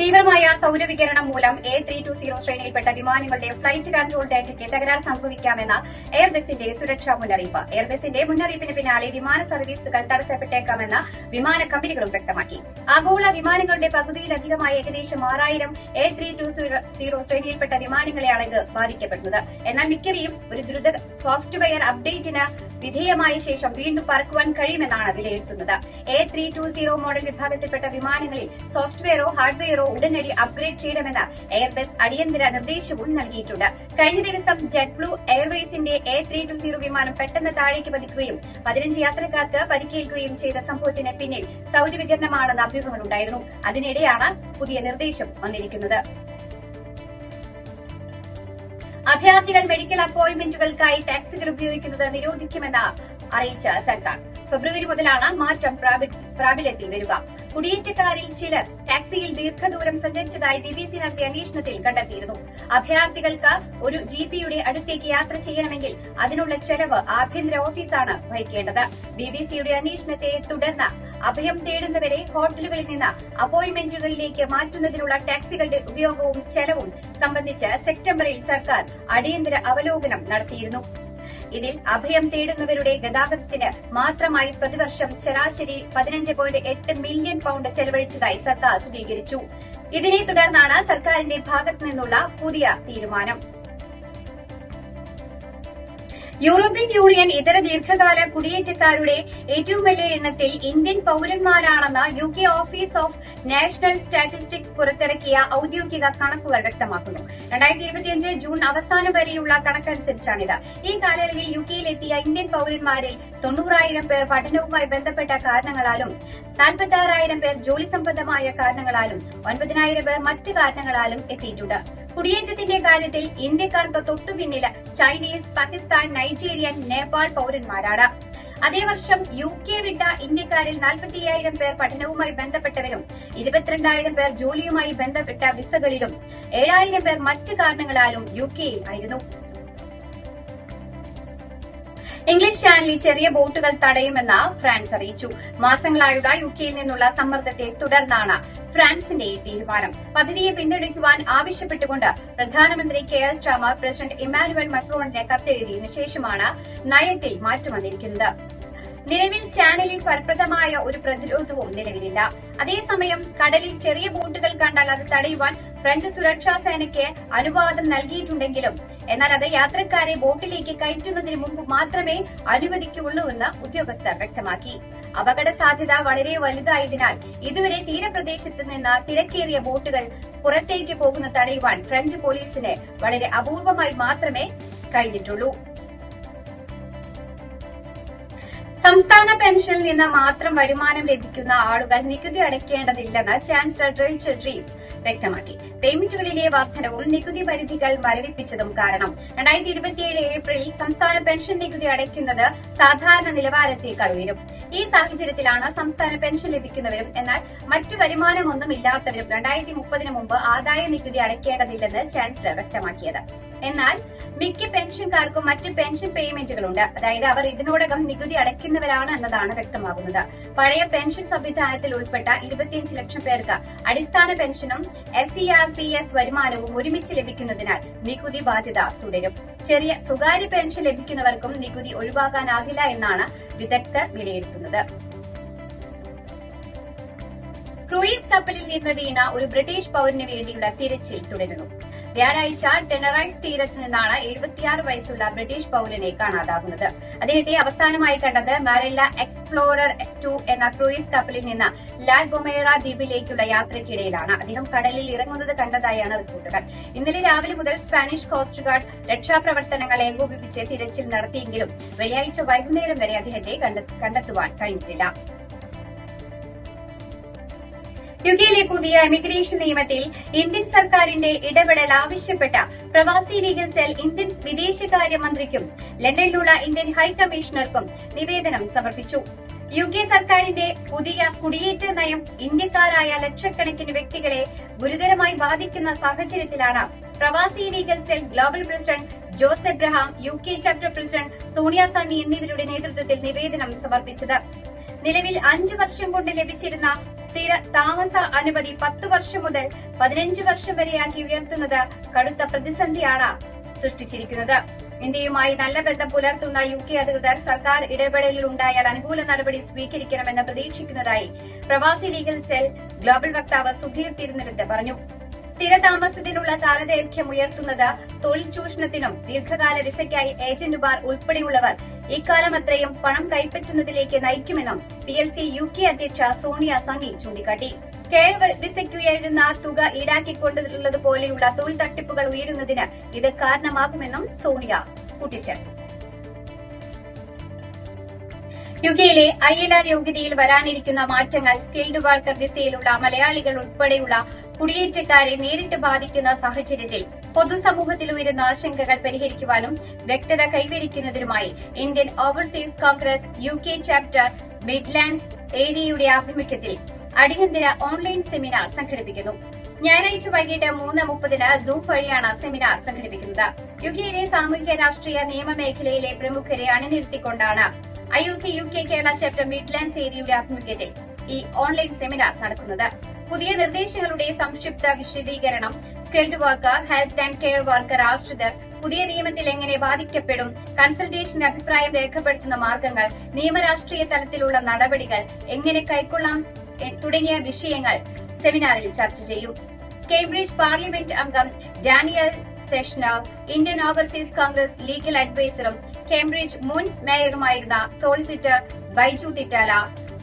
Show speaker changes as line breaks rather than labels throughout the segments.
തീവ്രമായ സൗരവികിരണം മൂലം എ ത്രീ ടു സീറോ ശ്രേണിയിൽപ്പെട്ട വിമാനങ്ങളുടെ ഫ്ലൈറ്റ് കൺട്രോൾ ഡാറ്റയ്ക്ക് തകരാർ സംഭവിക്കാമെന്ന എയർബസിന്റെ സുരക്ഷാ മുന്നറിയിപ്പ്. എയർബസിന്റെ മുന്നറിയിപ്പിന് പിന്നാലെ വിമാന സർവീസുകൾ തടസ്സപ്പെട്ടേക്കാമെന്ന് വിമാന കമ്പനികളും വ്യക്തമാക്കി. ആഗോള വിമാനങ്ങളുടെ പകുതിയിലധികമായ ഏകദേശം ആറായിരം എ ത്രീ ടു സീറോ ശ്രേണിയിൽപ്പെട്ട വിമാനങ്ങളെയാണ് ഇത് ബാധിക്കപ്പെടുന്നത്. എന്നാൽ മിക്കവയും ഒരു ദ്രുത സോഫ്റ്റ്വെയർ അപ്ഡേറ്റിന് വിധേയമായ ശേഷം വീണ്ടും പറക്കുവാൻ കഴിയുമെന്നാണ് വിലയിരുത്തുന്നത്. A three two zero model വിഭാഗത്തിൽപ്പെട്ട വിമാനങ്ങളിൽ സോഫ്റ്റ്വെയറോ ഹാർഡ്വെയറോ ഉടനടി അപ്ഗ്രേഡ് ചെയ്യണമെന്ന് എയർബസ് അടിയന്തര നിർദ്ദേശവും നൽകിയിട്ടുണ്ട്. കഴിഞ്ഞ ദിവസം ജെറ്റ് ബ്ലൂ എയർവേസിന്റെ എ ത്രീ ടു സീറോ വിമാനം പെട്ടെന്ന് താഴേക്ക് പതിക്കുകയും പതിനഞ്ച് യാത്രക്കാർക്ക് പരിക്കേൽക്കുകയും ചെയ്ത സംഭവത്തിന് പിന്നിൽ സൗരവികിരണമാണെന്ന് അഭ്യൂഹങ്ങളുണ്ടായിരുന്നു. അതിനിടെയാണ് പുതിയ നിർദ്ദേശം വന്നിരിക്കുന്നത്. അഭയാർത്ഥികൾ മെഡിക്കൽ അപ്പോയിന്റ്മെന്റുകൾക്കായി ടാക്സികൾ ഉപയോഗിക്കുന്നത് നിരോധിക്കുമെന്ന് അറിയിച്ച സർക്കാർ. ഫെബ്രുവരി മുതലാണ് മാറ്റം പ്രാബല്യത്തിൽ വരിക. കുടിയേറ്റക്കാരിൽ ചിലർ ടാക്സിയിൽ ദീർഘദൂരം സഞ്ചരിച്ചതായി ബി ബി സി നടത്തിയ അന്വേഷണത്തിൽ കണ്ടെത്തിയിരുന്നു. അഭയാർത്ഥികൾക്ക് ഒരു ജി പിയുടെ അടുത്തേക്ക് യാത്ര ചെയ്യണമെങ്കിൽ അതിനുള്ള ചെലവ് ആഭ്യന്തര ഓഫീസാണ് വഹിക്കേണ്ടത്. ബി ബി സിയുടെ അന്വേഷണത്തെ തുടർന്ന് അഭയം തേടുന്നവരെ ഹോട്ടലുകളിൽ നിന്ന് അപ്പോയിന്റ്മെന്റുകളിലേക്ക് മാറ്റുന്നതിനുള്ള ടാക്സികളുടെ ഉപയോഗവും ചെലവും സംബന്ധിച്ച് സെപ്റ്റംബറിൽ സർക്കാർ അടിയന്തര അവലോകനം നടത്തിയിരുന്നു. ഇതിൽ അഭയം തേടുന്നവരുടെ ഗതാഗതത്തിന് മാത്രമായി പ്രതിവർഷം ശരാശരി പതിനഞ്ച് പോയിന്റ് എട്ട് മില്യൺ പൗണ്ട് ചെലവഴിച്ചതായി സർക്കാർ സ്വീകരിച്ചു ഇതിനെ തുടർന്നാണ് സർക്കാരിന്റെ ഭാഗത്തു നിന്നുള്ള പുതിയ തീരുമാനം. യൂറോപ്യൻ യൂണിയൻ ഇതര ദീർഘകാല കുടിയേറ്റക്കാരുടെ ഏറ്റവും വലിയ എണ്ണത്തിൽ Indian പൌരന്മാരാണെന്ന് U K office of national statistics പുറത്തിറക്കിയ ഔദ്യോഗിക കണക്കുകൾ വ്യക്തമാക്കുന്നു. രണ്ടായിരത്തി ഇരുപത്തിയഞ്ച് ജൂൺ അവസാനം വരെയുള്ള കണക്കനുസരിച്ചാണിത്. ഈ കാലയളവിൽ യു കെയിലെത്തിയ ഇന്ത്യൻ പൌരന്മാരിൽ തൊണ്ണൂറായിരം പേർ പഠനവുമായി ബന്ധപ്പെട്ട കാരണങ്ങളാലും നാൽപ്പത്തി പേർ ജോലി സംബന്ധമായ കാരണങ്ങളാലും ഒൻപതിനായിരം പേർ മറ്റു കാരണങ്ങളാലും എത്തിയിട്ടുണ്ട്. കുടിയേറ്റത്തിന്റെ കാര്യത്തിൽ ഇന്ത്യക്കാർക്ക് തൊട്ടുപിന്നിൽ ചൈനീസ് പാകിസ്ഥാൻ നൈജീരിയൻ നേപ്പാൾ പൌരന്മാരാണ്. അതേ വർഷം യു കെ വിട്ട ഇന്ത്യക്കാരിൽ നാൽപ്പത്തിയ്യായിരം പേർ പഠനവുമായി ബന്ധപ്പെട്ടവരും ഇരുപത്തിരണ്ടായിരം പേർ ജോലിയുമായി ബന്ധപ്പെട്ട വിസകളിലും ഏഴായിരം പേർ മറ്റു കാരണങ്ങളാലും യു കെയിൽ ആയിരുന്നു. ഇംഗ്ലീഷ് ചാനലിൽ ചെറിയ ബോട്ടുകൾ തടയുമെന്ന് ഫ്രാൻസ് അറിയിച്ചു. മാസങ്ങളായുള്ള യു കെയിൽ നിന്നുള്ള സമ്മർദ്ദത്തെ തുടർന്നാണ് ഫ്രാൻസിന്റെ ഈ തീരുമാനം. പദ്ധതിയെ പിന്തുണയ്ക്കുവാൻ ആവശ്യപ്പെട്ടുകൊണ്ട് പ്രധാനമന്ത്രി കെയർ സ്റ്റാമർ പ്രസിഡന്റ് ഇമ്മാനുവൽ മക്രോണിന് കത്തെഴുതിയതിനു ശേഷമാണ് നയത്തിൽ മാറ്റം വന്നിരിക്കുന്നത്. നിലവിൽ ചാനലിൽ ഫലപ്രദമായ ഒരു പ്രതിരോധവും നിലവിലില്ല. അതേസമയം കടലിൽ ചെറിയ ബോട്ടുകൾ കണ്ടാൽ അത് തടയുവാൻ ഫ്രഞ്ച് സുരക്ഷാ സേനയ്ക്ക് അനുവാദം നൽകിയിട്ടുണ്ടെങ്കിലും എന്നാൽ അത് യാത്രക്കാരെ ബോട്ടിലേക്ക് കയറ്റുന്നതിന് മുമ്പ് മാത്രമേ അനുവദിക്കുള്ളൂവെന്ന് ഉദ്യോഗസ്ഥർ വ്യക്തമാക്കി. അപകട സാധ്യത വളരെ വലുതായതിനാൽ ഇതുവരെ തീരപ്രദേശത്ത് നിന്ന് തിരക്കേറിയ ബോട്ടുകൾ പുറത്തേക്ക് പോകുന്ന തടയുവാൻ ഫ്രഞ്ച് പോലീസിന് വളരെ അപൂർവമായി മാത്രമേ കഴിഞ്ഞിട്ടുള്ളൂ. സംസ്ഥാന പെൻഷനിൽ നിന്ന് മാത്രം വരുമാനം ലഭിക്കുന്ന ആളുകൾ നികുതി അടയ്ക്കേണ്ടതില്ലെന്ന് ചാൻസലർ റിച്ചർഡ് റീവ്സ് വ്യക്തമാക്കി. പേയ്മെന്റുകളിലെ വർധനവും നികുതി പരിധികൾ മരവിപ്പിച്ചതും കാരണം രണ്ടായിരത്തി ഇരുപത്തിയേഴ് ഏപ്രിലിൽ സംസ്ഥാന പെൻഷൻ നികുതി അടയ്ക്കുന്നത് സാധാരണ നിലവാരത്തേക്കാൾ ഉയരും. ഈ സാഹചര്യത്തിലാണ് സംസ്ഥാന പെൻഷൻ ലഭിക്കുന്നവരും എന്നാൽ മറ്റു വരുമാനമൊന്നും ഇല്ലാത്തവരും രണ്ടായിരത്തി മുപ്പതിന് മുമ്പ് ആദായ നികുതി അടയ്ക്കേണ്ടതില്ലെന്ന് ചാൻസലർ വ്യക്തമാക്കിയത്. എന്നാൽ മിക്ക പെൻഷൻകാർക്കും മറ്റ് പെൻഷൻ പേയ്മെന്റുകളുണ്ട്. അതായത് അവർ ഇതിനോടകം നികുതി അടയ്ക്കുന്നവരാണ് എന്നതാണ് വ്യക്തമാകുന്നത്. പഴയ പെൻഷൻ സംവിധാനത്തിൽ ഉൾപ്പെട്ട ഇരുപത്തിയഞ്ച് ലക്ഷം പേർക്ക് അടിസ്ഥാന പെൻഷനും S C R P S വരുമാനവും ഒരുമിച്ച് ലഭിക്കുന്നതിനാൽ നികുതി ബാധ്യത തുടരും. ചെറിയ സ്വകാര്യ പെൻഷൻ ലഭിക്കുന്നവർക്കും നികുതി ഒഴിവാക്കാനാകില്ല എന്നാണ് വിദഗ്ധർ വിലയിരുത്തുന്നത്. ക്രൂയിസ് കപ്പലിൽ നിന്ന് വീണ ഒരു ബ്രിട്ടീഷ് പൌരന് വേണ്ടിയുള്ള തിരച്ചിൽ തുടരുന്നു. വ്യാഴാഴ്ച ടെനറൈഫ് തീരത്ത് നിന്നാണ് എഴുപത്തിയാറ് വയസ്സുള്ള ബ്രിട്ടീഷ് പൌരനെ കാണാതാകുന്നത്. അദ്ദേഹത്തെ അവസാനമായി കണ്ടത് മാരില്ല എക്സ്പ്ലോറർ ടു എന്ന ക്രൂയിസ് കപ്പലിൽ നിന്ന് ലാൽ ബൊമേറ ദ്വീപിലേക്കുള്ള യാത്രയ്ക്കിടയിലാണ്. അദ്ദേഹം കടലിൽ ഇറങ്ങുന്നത് കണ്ടതായാണ് റിപ്പോർട്ടുകൾ. ഇന്നലെ രാവിലെ മുതൽ സ്പാനിഷ് കോസ്റ്റ് ഗാർഡ് രക്ഷാപ്രവർത്തനങ്ങൾ ഏകോപിപ്പിച്ച് തിരച്ചിൽ നടത്തിയെങ്കിലും വെള്ളിയാഴ്ച വൈകുന്നേരം വരെ അദ്ദേഹത്തെ കണ്ടെ- കണ്ടെത്തുവാൻ കഴിഞ്ഞിട്ടില്ല. യുകെയിലെ പുതിയ എമിഗ്രേഷൻ നിയമത്തിൽ ഇന്ത്യൻ സർക്കാരിന്റെ ഇടപെടൽ ആവശ്യപ്പെട്ട പ്രവാസി ലീഗൽ സെൽ ഇന്ത്യൻ വിദേശകാര്യമന്ത്രിക്കും ലണ്ടനിലുള്ള ഇന്ത്യൻ ഹൈക്കമ്മീഷണർക്കും നിവേദനം സമർപ്പിച്ചു. യു കെ സർക്കാരിന്റെ പുതിയ കുടിയേറ്റ നയം ഇന്ത്യക്കാരായ ലക്ഷക്കണക്കിന് വ്യക്തികളെ ഗുരുതരമായി ബാധിക്കുന്ന സാഹചര്യത്തിലാണ് പ്രവാസി legal cell global president Jose Abraham U K chapter president Sonia Sunny എന്നിവരുടെ നേതൃത്വത്തിൽ നിവേദനം സമർപ്പിച്ചത്. നിലവിൽ അഞ്ചു വർഷം കൊണ്ട് ലഭിച്ചിരുന്ന സ്ഥിര താമസ അനുമതി പത്ത് വർഷം മുതൽ പതിനഞ്ച് വർഷം വരെയാക്കി ഉയർത്തുന്നത് കടുത്ത പ്രതിസന്ധിയാണ് സൃഷ്ടിച്ചിരിക്കുന്നത്. ഇന്ത്യയുമായി നല്ല ബന്ധം പുലർത്തുന്ന യു കെ അധികൃതർ സർക്കാർ ഇടപെടലിൽ ഉണ്ടായാൽ അനുകൂല നടപടി സ്വീകരിക്കണമെന്ന് പ്രതീക്ഷിക്കുന്നതായി പ്രവാസി ലീഗൽ സെൽ ഗ്ലോബൽ വക്താവ് സുധീർ തിരുനെടുത്ത് പറഞ്ഞു. സ്ഥിരതാമസത്തിനുള്ള കാലദൈർഘ്യം ഉയർത്തുന്നത് തൊഴിൽ ചൂഷണത്തിനും ദീർഘകാല വിസയ്ക്കായി ഏജന്റുമാർ ഉൾപ്പെടെയുള്ളവർ ഇക്കാലം അത്രയും പണം കൈപ്പറ്റുന്നതിലേക്ക് നയിക്കുമെന്നും P L C U K അധ്യക്ഷ സോണിയ സണ്ണി ചൂണ്ടിക്കാട്ടി. കെയർ വിസയ്ക്കുയരുന്ന തുക ഈടാക്കിക്കൊണ്ടുള്ളതുപോലെയുള്ള തൊഴിൽ തട്ടിപ്പുകൾ ഉയരുന്നതിന് ഇത് കാരണമാകുമെന്നും സോണിയ കൂട്ടിച്ചേർത്തു. യുകെയിലെ ഐ എൽ ആർ യോഗ്യതയിൽ വരാനിരിക്കുന്ന മാറ്റങ്ങൾ സ്കിൽഡ് വർക്കർ വിസയിലുള്ള മലയാളികൾ ഉൾപ്പെടെയുള്ള കുടിയേറ്റക്കാരെ നേരിട്ട് ബാധിക്കുന്ന സാഹചര്യത്തിൽ പൊതുസമൂഹത്തിൽ ഉയരുന്ന ആശങ്കകൾ പരിഹരിക്കുവാനും വ്യക്തത കൈവരിക്കുന്നതിനുമായി Indian overseas Congress U K chapter Midlands ഏരിയയുടെ ആഭിമുഖ്യത്തിൽ അടിയന്തര ഓൺലൈൻ സെമിനാർ സംഘടിപ്പിക്കുന്നു. ഞായറാഴ്ച വൈകിട്ട് മൂന്ന് മുപ്പതിന് സൂം വഴിയാണ് സെമിനാർ സംഘടിപ്പിക്കുന്നത്. യുകെയിലെ സാമൂഹ്യ രാഷ്ട്രീയ നിയമ മേഖലയിലെ പ്രമുഖരെ അണിനിരത്തിക്കൊണ്ടാണ് I U C U K Kerala chapter Midlands ഏരിയയുടെ ആഭിമുഖ്യത്തിൽ ഈ ഓൺലൈൻ സെമിനാർ നടക്കുന്നത്. പുതിയ നിർദ്ദേശങ്ങളുടെ സംക്ഷിപ്ത വിശദീകരണം skilled worker health and care worker ആശ്രിതർ പുതിയ നിയമത്തിൽ എങ്ങനെ ബാധിക്കപ്പെടും? കൺസൾട്ടേഷൻ അഭിപ്രായം രേഖപ്പെടുത്തുന്ന മാർഗങ്ങൾ നിയമരാഷ്ട്രീയ തലത്തിലുള്ള നടപടികൾ എങ്ങനെ കൈക്കൊള്ളാം? തുടങ്ങിയ വിഷയങ്ങൾ സെമിനാറിൽ ചർച്ച ചെയ്യും. കേംബ്രിഡ്ജ് പാർലമെന്റ് അംഗം Daniel Zeichner Indian overseas Congress legal അഡ്വൈസറും Cambridge മുൻ മേയറുമായിരുന്ന solicitor Baiju Thittala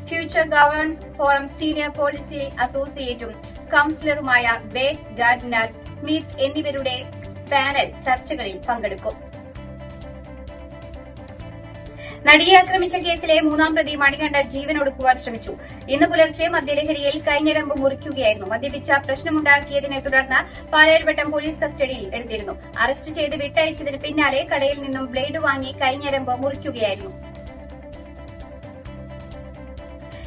future governance forum senior policy അസോസിയേറ്റും കൌൺസിലറുമായ ബേ ഗാർഡനർ സ്മിത്ത് എന്നിവരുടെ പാനൽ ചർച്ചകളിൽ പങ്കെടുക്കും. നടിയെ ആക്രമിച്ച കേസിലെ മൂന്നാം പ്രതി മണികണ്ഠ ജീവനൊടുക്കുവാൻ ശ്രമിച്ചു. ഇന്ന് പുലർച്ചെ മദ്യലഹരിയിൽ കൈഞ്ഞരമ്പ് മുറിക്കുകയായിരുന്നു. മദ്യപിച്ച പ്രശ്നമുണ്ടാക്കിയതിനെ തുടർന്ന് പാലാരിവട്ടം പോലീസ് കസ്റ്റഡിയിൽ എടുത്തിരുന്നു. അറസ്റ്റ് ചെയ്ത് വിട്ടയച്ചതിന് പിന്നാലെ കടയിൽ നിന്നും ബ്ലേഡ് വാങ്ങി കൈഞ്ഞരമ്പ് മുറിക്കുകയായിരുന്നു.